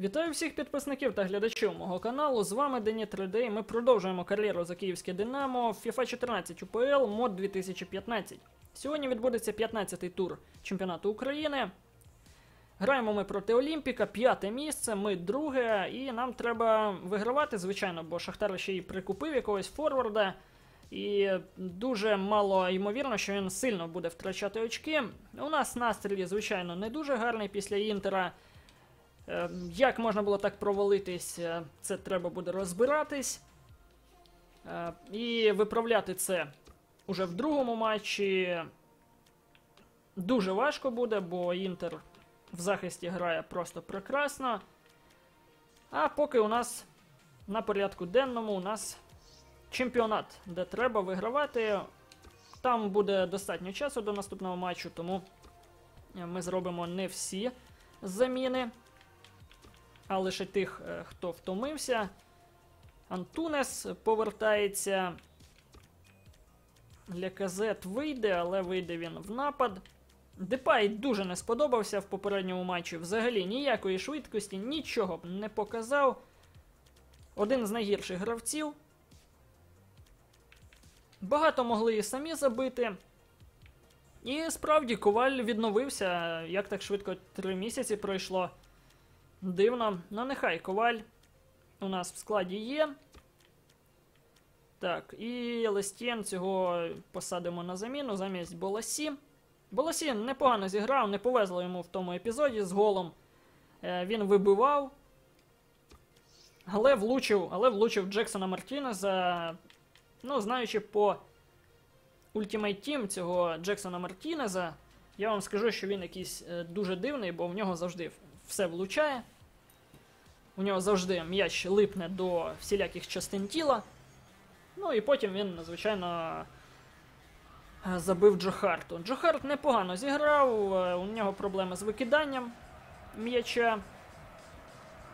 Вітаю всіх підписників та глядачів мого каналу. З вами Дені 3D. і Ми продовжуємо кар'єру за київське Динамо FIFA 14 УПЛ мод 2015. Сьогодні відбудеться 15-й тур чемпіонату України. Граємо ми проти Олімпіка, п'яте місце, ми друге, і нам треба вигравати, звичайно, бо Шахтар ще й прикупив якогось форварда. І дуже мало ймовірно, що він сильно буде втрачати очки. У нас настрій, звичайно, не дуже гарний після Інтера. Е, Як можна було так провалитись, е, це треба буде розбиратись. Е, І виправляти це уже в другому матчі. Дуже важко буде, бо Інтер в захисті грає просто прекрасно. А поки у нас на порядку денному у нас чемпіонат, де треба вигравати. Там буде достатньо часу до наступного матчу, тому е, ми зробимо не всі заміни, а лише тих, е, хто втомився. Антунес повертається. Ляказет вийде, але вийде він в напад. Депай дуже не сподобався в попередньому матчі. Взагалі ніякої швидкості, нічого б не показав. Один з найгірших гравців. Багато могли і самі забити. І справді коваль відновився. Як так швидко три місяці пройшло. Дивно. Ну нехай коваль у нас в складі є. Так, і Лестєн цього посадимо на заміну замість Боласі. Боласі непогано зіграв, не повезло йому в тому епізоді з голом. Е, він вибивав. Але влучив, але влучив Джексона Мартінеза. Ну, знаючи по Ultimate Team цього Джексона Мартінеза, я вам скажу, що він якийсь е, дуже дивний, бо в нього завжди все влучає. У нього завжди м'яч липне до всіляких частин тіла. Ну і потім він, звичайно, забив Джохарту. Джохарт непогано зіграв, е, у нього проблеми з викиданням м'яча.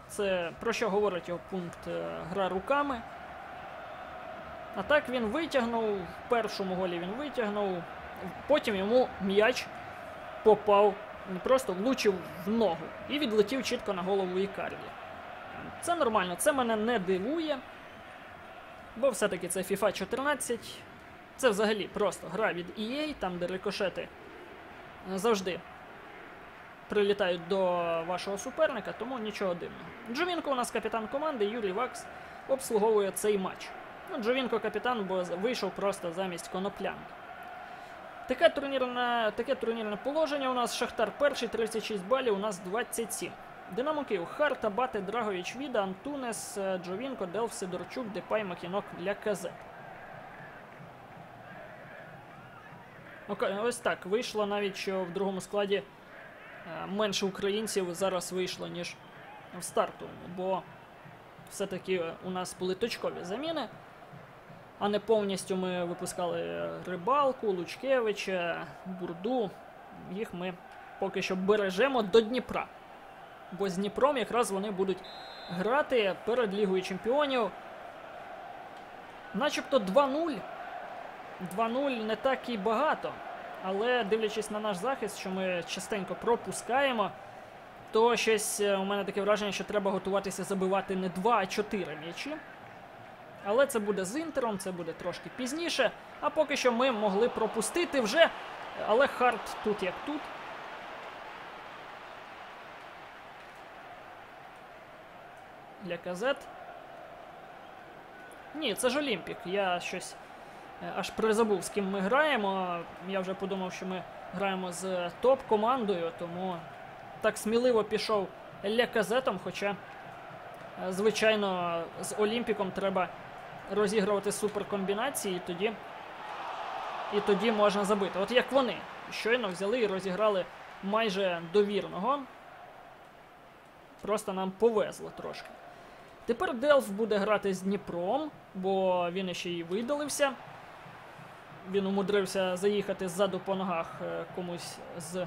Це про що говорить його пункт е, гра руками. А так він витягнув, в першому голі він витягнув, потім йому м'яч попав, просто влучив в ногу і відлетів чітко на голову Ікарді. Це нормально, це мене не дивує. Бо все-таки це FIFA 14. Це взагалі просто гра від EA, там де рикошети завжди прилітають до вашого суперника, тому нічого дивного. Джовінко у нас капітан команди, Юрій Вакс обслуговує цей матч. Ну, Джовінко капітан, бо вийшов просто замість коноплянки. Таке турнірне, таке турнірне положення у нас Шахтар перший, 36 балів, у нас 27. Динамо Київ, Харта, Бати, Драгович, Віда, Антунес, е, Джовінко, Делф, Сидорчук, Депай, Макінок, Ляказет. Ока- Ось так. Вийшло навіть, що в другому складі е, менше українців зараз вийшло, ніж в стартовому, бо все-таки у нас були точкові заміни, а не повністю ми випускали рибалку, Лучкевича, Бурду. Їх ми поки що бережемо до Дніпра. Бо з Дніпром якраз вони будуть грати перед Лігою Чемпіонів. Начебто 2-0. 2-0 не так і багато. Але дивлячись на наш захист, що ми частенько пропускаємо, то щось е, у мене таке враження, що треба готуватися забивати не 2, а 4 м'ячі. Але це буде з інтером, це буде трошки пізніше. А поки що ми могли пропустити вже. Але хард тут як тут. Для казет. Ні, це ж Олімпік. Я щось е, аж призабув, з ким ми граємо. Я вже подумав, що ми граємо з топ-командою, тому так сміливо пішов Ляказетом, хоча, е, звичайно, з Олімпіком треба розігрувати суперкомбінації, і тоді, і тоді можна забити. От як вони щойно взяли і розіграли майже довірного. Просто нам повезло трошки. Тепер Делф буде грати з Дніпром, бо він ще й видалився. Він умудрився заїхати ззаду по ногах е, комусь з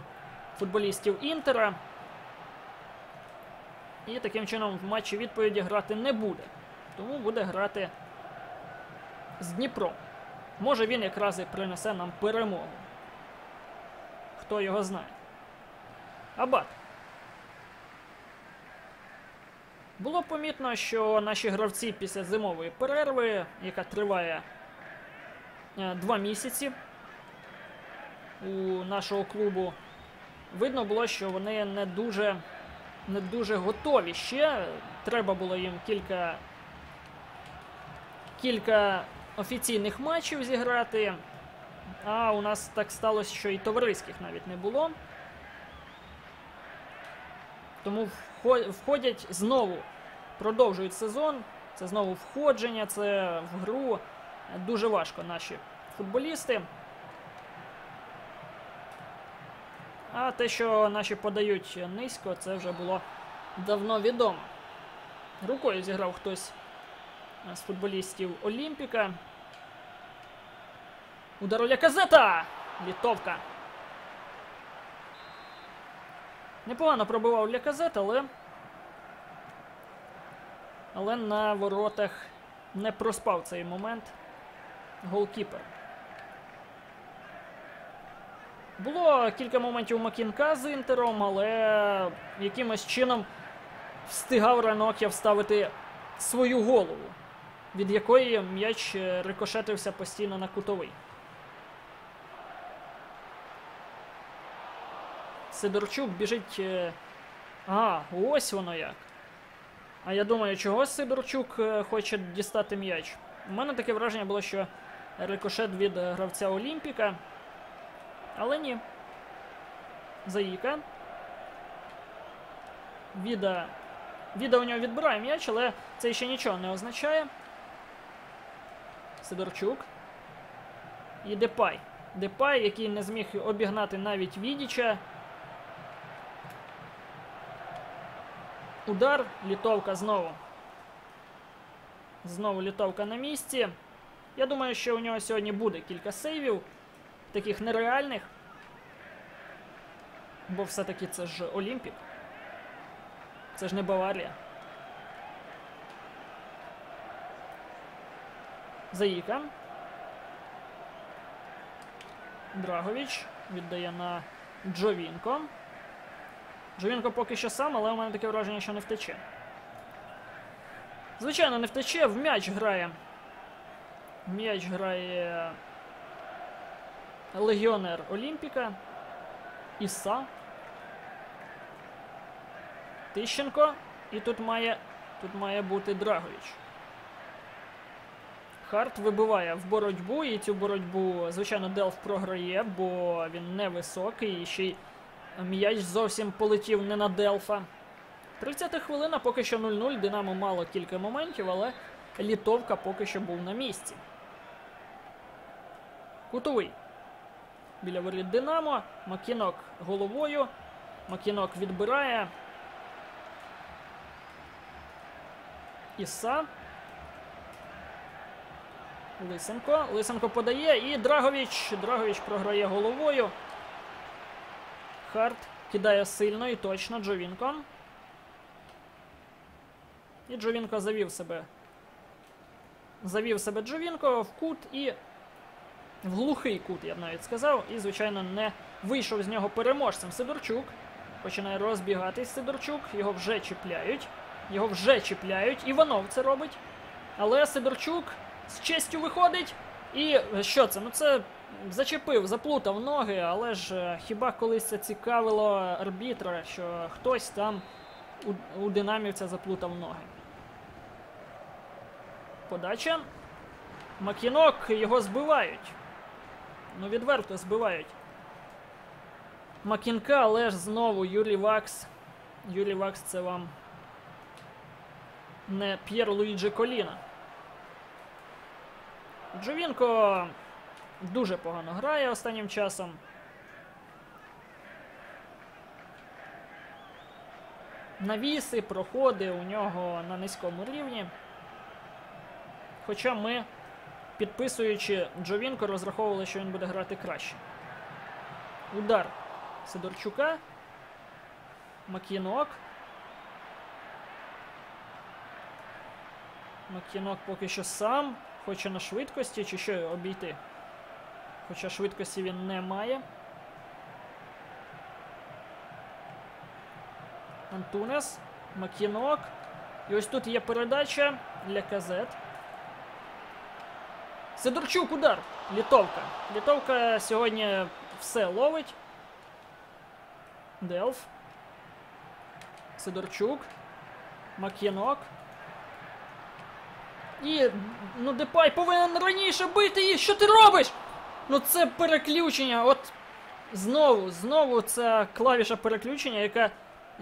футболістів Інтера. І таким чином в матчі відповіді грати не буде. Тому буде грати з Дніпром. Може він якраз і принесе нам перемогу. Хто його знає. Абат. Було помітно, що наші гравці після зимової перерви, яка триває е, два місяці у нашого клубу, видно було, що вони не дуже, не дуже готові ще. Треба було їм кілька, кілька офіційних матчів зіграти. А у нас так сталося, що і товариських навіть не було. Тому входять знову, продовжують сезон. Це знову входження, це в гру. Дуже важко наші футболісти. А те, що наші подають низько, це вже було давно відомо. Рукою зіграв хтось з футболістів Олімпіка. Удар у Ляказета! Літовка. Непогано пробивав Ляказет, але. Але на воротах не проспав цей момент голкіпер. Було кілька моментів Макінка з інтером, але якимось чином встигав Ранок'я вставити свою голову, від якої м'яч е, рикошетився постійно на кутовий. Сидорчук біжить. е, А, ось воно як. А я думаю, чого Сидорчук е, хоче дістати м'яч. У мене таке враження було, що рикошет від гравця Олімпіка. Але ні. Заїка. Віда. Віда у нього відбирає м'яч, але це ще нічого не означає. Сидорчук. І Депай. Депай, який не зміг обігнати навіть Відіча. Удар, літовка знову. Знову літовка на місці. Я думаю, що у нього сьогодні буде кілька сейвів, таких нереальних. Бо все-таки це ж Олімпік. Це ж не Баварія. Заїка. Драгович віддає на Джовінко. Джовінко поки що сам, але у мене таке враження, що не втече. Звичайно, не втече, в м'яч грає. М'яч грає легіонер Олімпіка. Іса. Тищенко. І тут має, тут має бути Драгович. Харт вибиває в боротьбу, і цю боротьбу, звичайно, Делф програє, бо він невисокий, і ще й м'яч зовсім полетів не на Делфа. 30 хвилина, поки що 0-0. Динамо мало кілька моментів, але Літовка поки що був на місці. Кутовий. Біля воріт Динамо. Макінок головою. Макінок відбирає. Іса. Лисенко. Лисенко подає. І Драгович. Драгович програє головою. Харт кидає сильно і точно Джовінко. І Джовінко завів себе. Завів себе Джовінко в кут і. В глухий кут, я б навіть сказав. І, звичайно, не вийшов з нього переможцем. Сидорчук. Починає розбігатись Сидорчук. Його вже чіпляють. Його вже чіпляють. Іванов це робить. Але Сидорчук з честю виходить. І що це? Ну це зачепив, заплутав ноги, але ж е, хіба колись це цікавило арбітра, що хтось там у, у динамівця заплутав ноги. Подача. Макінок його збивають. Ну, відверто збивають. Макінка, але ж знову Юрій Вакс. Юрій Вакс це вам не П'єр Луїджі Коліна. Джовінко дуже погано грає останнім часом. Навіси, проходи у нього на низькому рівні. Хоча ми, підписуючи Джовінко, розраховували, що він буде грати краще. Удар Сидорчука. Макінок. Макінок поки що сам. Хоче на швидкості, чи що обійти. Хоча швидкості він не має. Антунес. Макінок. І ось тут є передача для казет. Сидорчук удар. Літовка. Літовка сьогодні все ловить. Делф. Сидорчук. Мак'янок. І. Ну, Депай повинен раніше бити її. Що ти робиш? Ну це переключення. От знову, знову ця клавіша переключення, яка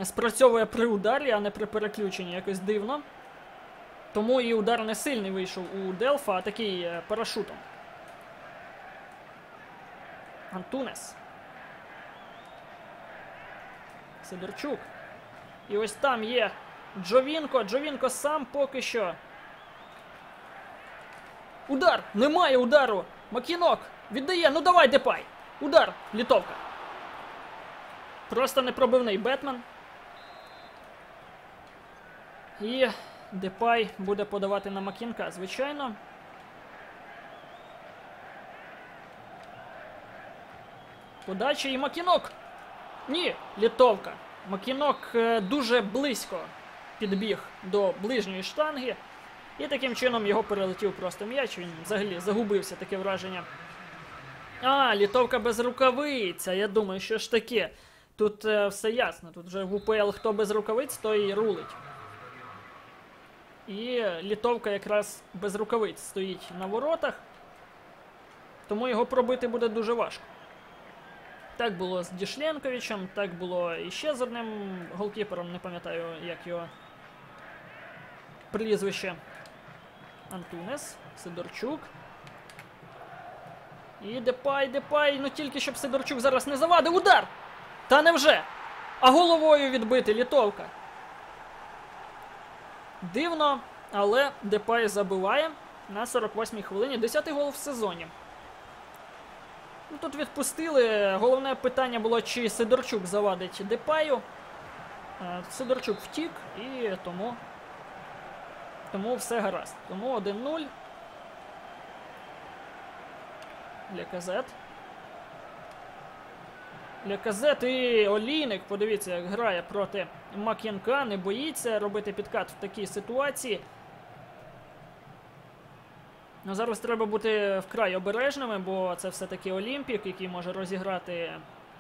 спрацьовує при ударі, а не при переключенні. Якось дивно. Тому і удар не сильний вийшов у Делфа, а такий е, парашутом. Антунес. Сидорчук. І ось там є Джовінко. Джовінко сам поки що. Удар! Немає удару! Макінок! Віддає! Ну давай, Депай! Удар! Літовка! Просто непробивний Бетмен. І Депай буде подавати на Макінка, звичайно. Подача і Макінок. Ні, літовка. Макінок е, дуже близько підбіг до ближньої штанги. І таким чином його перелетів просто м'яч. Він взагалі загубився таке враження. А, літовка без рукавиця. Я думаю, що ж таке. Тут е, все ясно. Тут вже в УПЛ хто без рукавиць, той і рулить. І літовка якраз без рукавиць стоїть на воротах. Тому його пробити буде дуже важко. Так було з Дішленковичем, так було і ще з одним голкіпером, не пам'ятаю, як його прізвище. Антунес, Сидорчук. І Депай, Депай, ну тільки щоб Сидорчук зараз не завадив. Удар! Та невже? А головою відбити літовка. Дивно, але Депай забиває на 48-й хвилині. 10-й гол в сезоні. Ну, Тут відпустили. Головне питання було, чи Сидорчук завадить Депаю. Е, Сидорчук втік і тому. Тому все гаразд. Тому 1-0. Для казет. Для казет і Олійник, подивіться, як грає проти Мак'янка, не боїться робити підкат в такій ситуації. Ну, Зараз треба бути вкрай обережними, бо це все-таки Олімпік, який може розіграти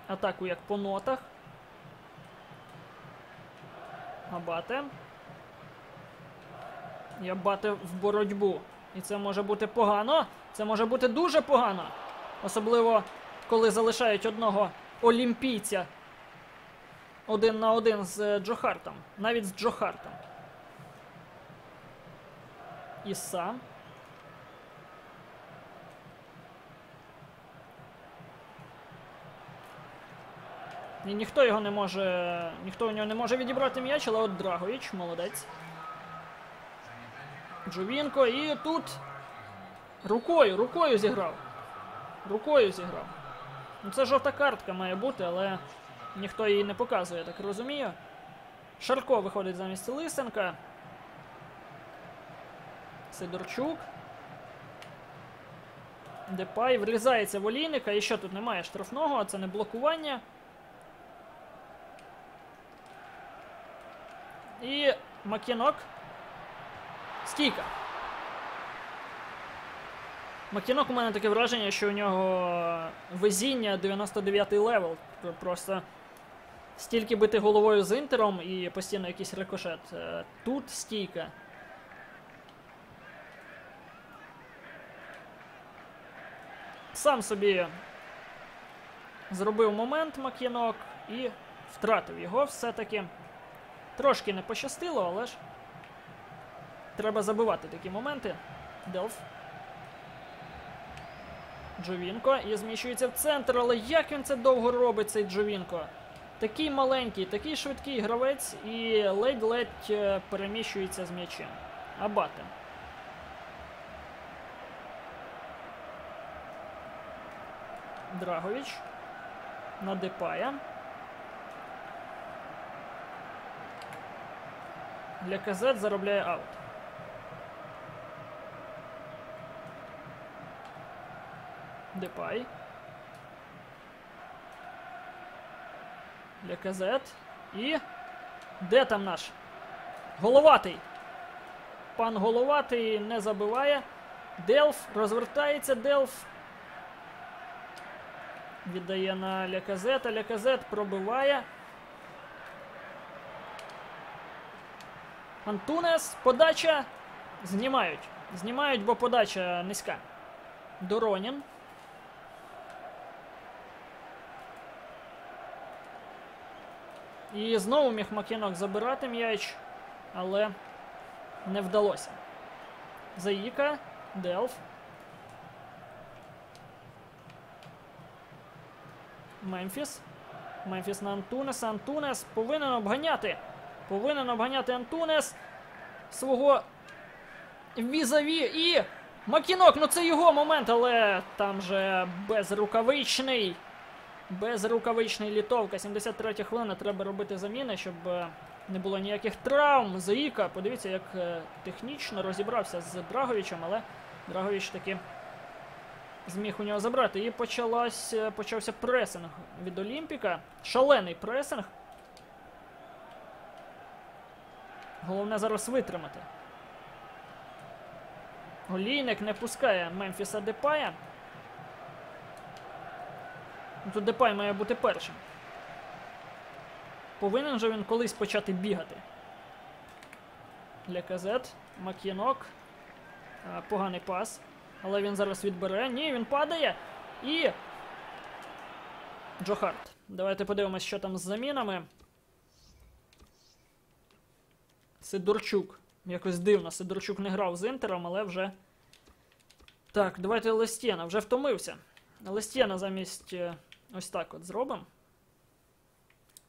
атаку як по нотах. Абате. І Абате в боротьбу. І це може бути погано. Це може бути дуже погано. Особливо, коли залишають одного олімпійця один на один з е, Джохартом. Навіть з Джохартом. Іса. І ніхто його не може. Ніхто у нього не може відібрати м'яч, але от Драгович, молодець. Джувінко і тут. Рукою, рукою зіграв. Рукою зіграв. Ну це жовта картка має бути, але ніхто її не показує, так розумію. Шарко виходить замість Лисенка. Сидорчук. Депай врізається в олійника. І що тут немає штрафного, а це не блокування. І Макінок. Стійка. Макінок у мене таке враження, що у нього везіння 99-й левел. Просто стільки бити головою з інтером і постійно якийсь рикошет. Е, Тут стійка. Сам собі зробив момент Мак'янок і втратив його все-таки. Трошки не пощастило, але ж треба забивати такі моменти. Делф. Джовінко і зміщується в центр, але як він це довго робить, цей Джовінко? Такий маленький, такий швидкий гравець і ледь-ледь е, переміщується з м'ячем. Абате. Драгович. На Депая. Для КЗ заробляє аут. Депай. КЗ. І. Де там наш? Головатий. пан головатий не забиває. Делф розвертається Делф. Віддає на Ляказета. Ляказет пробиває. Антунес. Подача. Знімають. Знімають, бо подача низька. Доронін. І знову міг Макінок забирати м'яч, але не вдалося. Заїка, Делф. Мемфіс. Мемфіс на Антунеса. Антунес повинен обганяти. Повинен обганяти Антунес свого візаві і. Макінок, ну це його момент, але там же безрукавичний. Безрукавичний літовка. 73 хвилина. Треба робити заміни, щоб е, не було ніяких травм. Заїка. Подивіться, як е, технічно розібрався з Драговичем, але Драгович таки зміг у нього забрати. І почалась, е, почався пресинг від Олімпіка. Шалений пресинг. Головне зараз витримати. Олійник не пускає Мемфіса Депая. Ну, Тут Депай має бути першим. Повинен же він колись почати бігати. Леказет, Мак'єнок. А, Поганий пас. Але він зараз відбере. Ні, він падає. І. Джо Харт. Давайте подивимось, що там з замінами. Сидорчук. Якось дивно, Сидорчук не грав з Інтером, але вже. Так, давайте Лестєна. Вже втомився. Лестєна замість е, ось так от зробимо.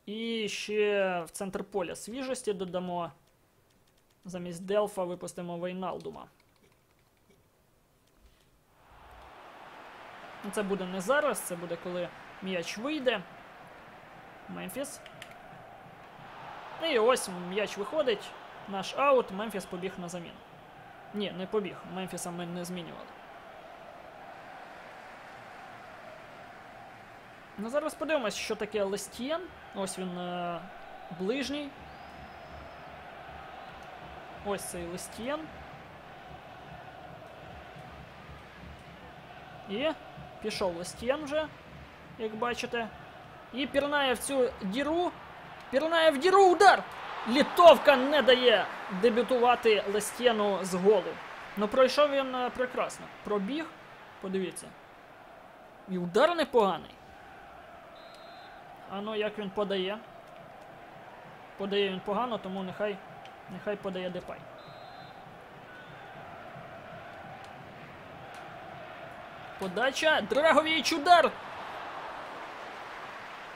І ще в центр поля свіжості додамо. Замість Делфа випустимо Вейналдума. Ну, Це буде не зараз, це буде коли м'яч вийде. Мемфіс. І ось м'яч виходить. Наш аут. Мемфіс побіг на заміну. Ні, не побіг. Мемфіса ми не змінювали. Ну, зараз подивимось, що таке Лестієн. Ось він е, ближній. Ось цей Лестієн. І пішов Лестієн вже, як бачите. І пірнає в цю діру. Пірнає в діру удар! Літовка не дає дебютувати Лестєну з голу. Ну пройшов він е, прекрасно. Пробіг, подивіться. І удар непоганий. А ну як він подає? Подає він погано, тому нехай, нехай подає Депай. Подача. Драговіч удар!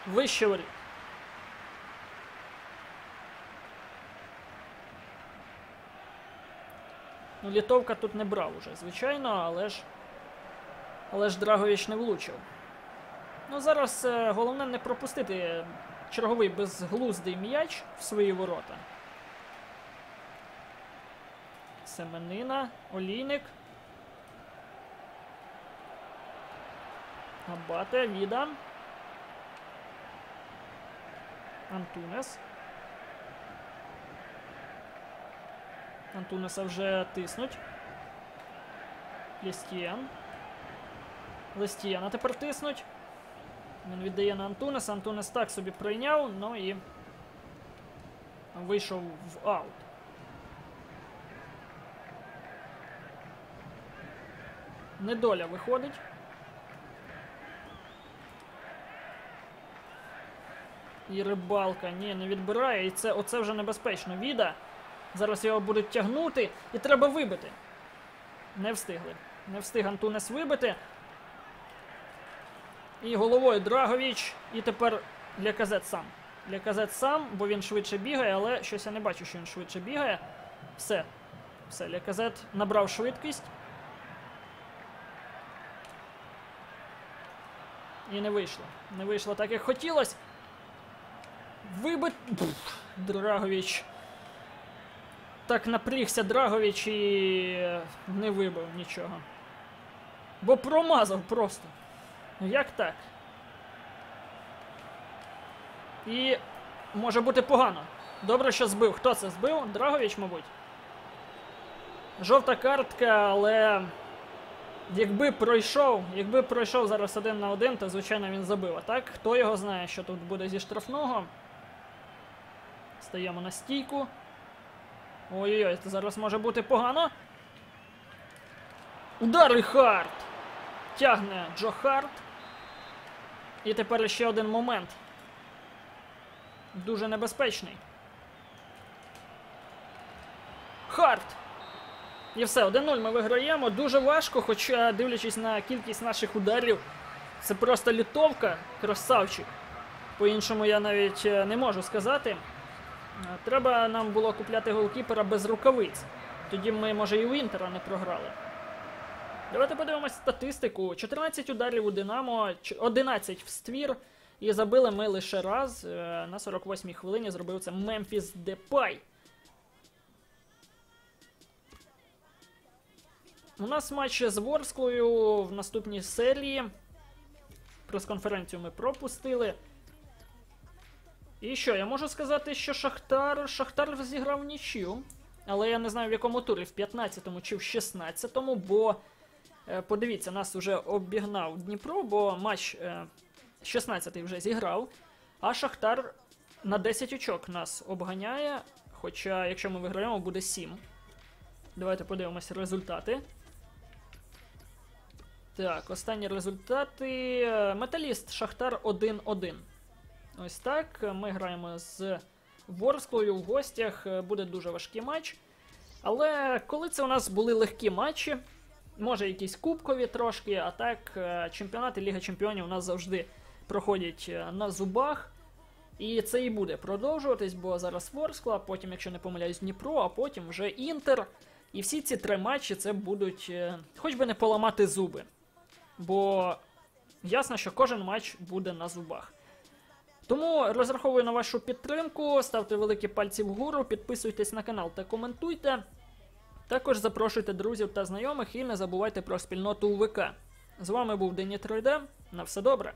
Вище. Ну, Літовка тут не брав уже, звичайно, але ж. Але ж Драгович не влучив. Ну, зараз е, головне не пропустити черговий безглуздий м'яч в свої ворота. Семенина, Олійник. Абате, Віда. Антунес. Антунеса вже тиснуть. Лістієн. Листієна тепер тиснуть. Він віддає на Антунеса. Антунес так собі прийняв, ну і вийшов в аут. Недоля виходить. І рибалка. Ні, не відбирає. І це оце вже небезпечно. Віда. Зараз його будуть тягнути. І треба вибити. Не встигли. Не встиг Антунес вибити. І головою Драговіч. І тепер Ляказет сам. Ляказет сам, бо він швидше бігає, але щось я не бачу, що він швидше бігає. Все. Все, Ляказет набрав швидкість. І не вийшло. Не вийшло так, як хотілося. Вибит. Пф, Драговіч. Так напрігся Драговіч і не вибив нічого. Бо промазав просто. Ну як так? І може бути погано. Добре, що збив. Хто це збив? Драговіч, мабуть. Жовта картка, але якби пройшов, якби пройшов зараз один на один, то звичайно він забив. А так, хто його знає, що тут буде зі штрафного. Стаємо на стійку. Ой-ой-ой, це зараз може бути погано. Удар і Харт. Тягне Джо Харт. І тепер ще один момент. Дуже небезпечний. Харт. І все, 1-0 ми виграємо. Дуже важко, хоча, дивлячись на кількість наших ударів, це просто літовка, красавчик. По-іншому я навіть е, не можу сказати. Е, Треба нам було купляти голкіпера без рукавиць. Тоді ми, може, і у Інтера не програли. Давайте подивимось статистику. 14 ударів у Динамо, 11 в ствір. І забили ми лише раз. Е, На 48-й хвилині зробив це Мемфіс Депай. У нас матч з Ворсклою в наступній серії. Прес-конференцію ми пропустили. І що, я можу сказати, що Шахтар. Шахтар зіграв нічию. Але я не знаю в якому турі, в 15-му чи в 16-му, бо подивіться, нас вже обігнав Дніпро, бо матч е, 16-й вже зіграв. А Шахтар на 10 очок нас обганяє. Хоча, якщо ми виграємо, буде 7. Давайте подивимося результати. Так, останні результати. Е, Металіст Шахтар 1-1. Ось так. Ми граємо з Ворсклою в гостях. Е, Буде дуже важкий матч. Але коли це у нас були легкі матчі, може якісь кубкові трошки, а так е, чемпіонати Ліга Чемпіонів у нас завжди проходять е, на зубах. І це і буде продовжуватись, бо зараз Ворскла, потім, якщо не помиляюсь, Дніпро, а потім вже Інтер. І всі ці три матчі це будуть, е, хоч би не поламати зуби. Бо ясно, що кожен матч буде на зубах. Тому розраховую на вашу підтримку, ставте великі пальці вгору, підписуйтесь на канал та коментуйте. Також запрошуйте друзів та знайомих і не забувайте про спільноту УВК. З вами був Дені 3D. На все добре.